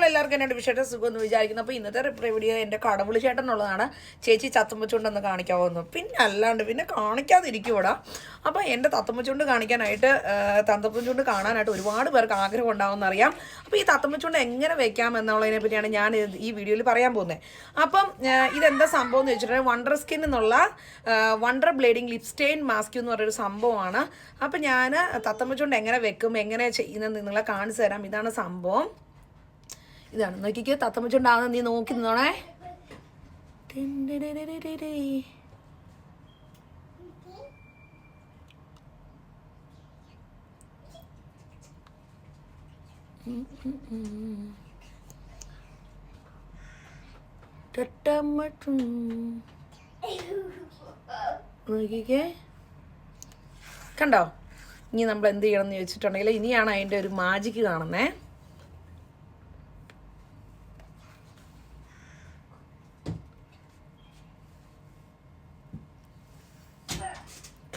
Hello എല്ലാവർക്കും എന്നോട് വിശേഷം സുഖം എന്ന് വിചാരിക്കുന്നു അപ്പോൾ ഇന്നത്തെ റിപ്ലൈ വീഡിയോ എന്റെ കടവുളി ചേട്ടനുള്ളതാണ്. ചേച്ചി ചത്തുമ്പച്ചുണ്ടെന്ന് കാണിക്കാവുന്നു. പിന്നെ അല്ലാണ്ട് പിന്നെ കാണിക്കാതിരിക്കൂടാ അപ്പോൾ എന്റെ തത്തമ്മച്ചുണ്ട് കാണിക്കാനായിട്ട് തത്തമ്മച്ചുണ്ട് കാണാനായിട്ട് ഒരുപാട് പേർക്ക് ആഗ്രഹം ഉണ്ടാവുമെന്ന് അറിയാം. അപ്പോൾ ഈ തത്തമ്മച്ചുണ്ട് എങ്ങനെ വെക്കാം എന്നുള്ളതിനെ പറ്റിയാണ് ഞാൻ ഈ വീഡിയോയിൽ പറയാൻ പോകുന്നത്. അപ്പം ഇതെന്താ സംഭവം എന്ന് വെച്ചിട്ടുണ്ടെങ്കിൽ വണ്ടർ സ്കിൻ എന്നുള്ള wonder blading lip stain mask എന്ന് പറയുന്നൊരു സംഭവമാണ്. അപ്പം ഞാൻ തത്തമ്മച്ചുണ്ട് എങ്ങനെ വെക്കും എങ്ങനെ ചെയ്യുന്നത് നിങ്ങളെ കാണിച്ചു തരാം. ഇതാണ് സംഭവം. ഇതാണ്. നോക്കിക്കോ തത്തമ്മച്ചുണ്ടാകുന്ന നീ നോക്കി നിന്നോണേ. നോക്കിക്കേ. കണ്ടോ? ഇനി നമ്മൾ എന്ത് ചെയ്യണം എന്ന് ചോദിച്ചിട്ടുണ്ടെങ്കിൽ ഇനിയാണ് അതിന്റെ ഒരു മാജിക്ക് കാണുന്നേ.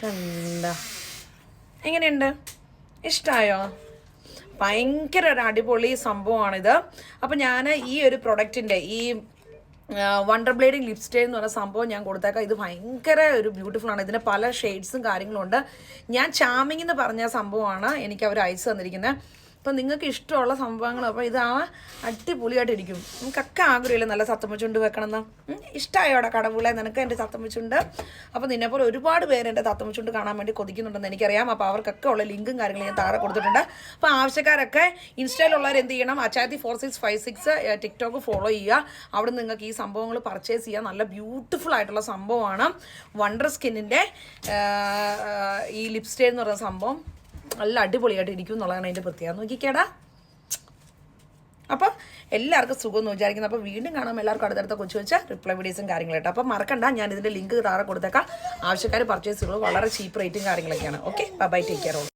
കണ്ട. എങ്ങനെയുണ്ട്? ഇഷ്ടമായോ ഭയങ്കര ഒരു അടിപൊളി സംഭവമാണിത്. അപ്പം ഞാൻ ഈ ഒരു പ്രൊഡക്റ്റിന്റെ ഈ വണ്ടർ ബ്ലേഡിങ് ലിപ്സ്റ്റേ എന്ന് പറഞ്ഞ സംഭവം ഞാൻ കൊടുത്തേക്കാം. ഇത് ഭയങ്കര ഒരു ബ്യൂട്ടിഫുൾ ആണ്. ഇതിന് പല ഷെയ്ഡ്സും കാര്യങ്ങളും ഉണ്ട്. ഞാൻ ചാമിങ് എന്ന് പറഞ്ഞ സംഭവമാണ് എനിക്ക് അവർ അയച്ചു തന്നിരിക്കുന്നത് അപ്പം നിങ്ങൾക്ക് ഇഷ്ടമുള്ള സംഭവങ്ങൾ അപ്പോൾ ഇത് ആ അടിപൊളിയായിട്ടിരിക്കും. നിങ്ങൾക്കൊക്കെ ആഗ്രഹമില്ല നല്ല തത്തമ്മച്ചുണ്ട് വെക്കണമെന്ന്? ഇഷ്ടമായോടെ കടവുളെ നിനക്ക് എന്റെ തത്തമ്മച്ചുണ്ട് അപ്പോൾ നിന്നെപ്പോലെ ഒരുപാട് പേര് എന്റെ തത്തമ്മച്ചുണ്ട് കാണാൻ വേണ്ടി കൊതിക്കുന്നുണ്ടെന്ന് എനിക്കറിയാം. അപ്പോൾ അവർക്കൊക്കെ ഉള്ള ലിങ്കും കാര്യങ്ങളും ഞാൻ താഴെ കൊടുത്തിട്ടുണ്ട്. അപ്പോൾ ആവശ്യക്കാരൊക്കെ ഇൻസ്റ്റയിലുള്ളവർ എന്ത് ചെയ്യണം? അച്ചാത്തി four six five six TikTok follow ചെയ്യുക. അവിടെ നിങ്ങൾക്ക് ഈ സംഭവങ്ങൾ പർച്ചേസ് ചെയ്യാം. നല്ല ബ്യൂട്ടിഫുൾ ആയിട്ടുള്ള സംഭവമാണ്. വണ്ടർ സ്കിന്നിന്റെ ഈ ലിപ്സ്റ്റേ എന്ന് പറയുന്ന സംഭവം. നല്ല അടിപൊളിയായിട്ട് ഇരിക്കും എന്നുള്ളതാണ് അതിന്റെ പ്രത്യേകത. നോക്കിക്കേടാ. അപ്പം എല്ലാവർക്കും സുഖം എന്ന് വിചാരിക്കുന്നു. അപ്പോൾ വീണ്ടും കാണാം എല്ലാവർക്കും അടുത്തടുത്ത കൊച്ചു വെച്ച റിപ്ലൈ വീഡിയോസും കാര്യങ്ങളായിട്ട്. അപ്പം മറക്കണ്ട ഞാൻ ഇതിന്റെ ലിങ്ക് താഴെ കൊടുത്തേക്കാം. ആവശ്യക്കാർ പർച്ചേസ് ചെയ്യുള്ളൂ വളരെ ചീപ്പ് റേറ്റും കാര്യങ്ങളൊക്കെയാണ്. Okay bye take care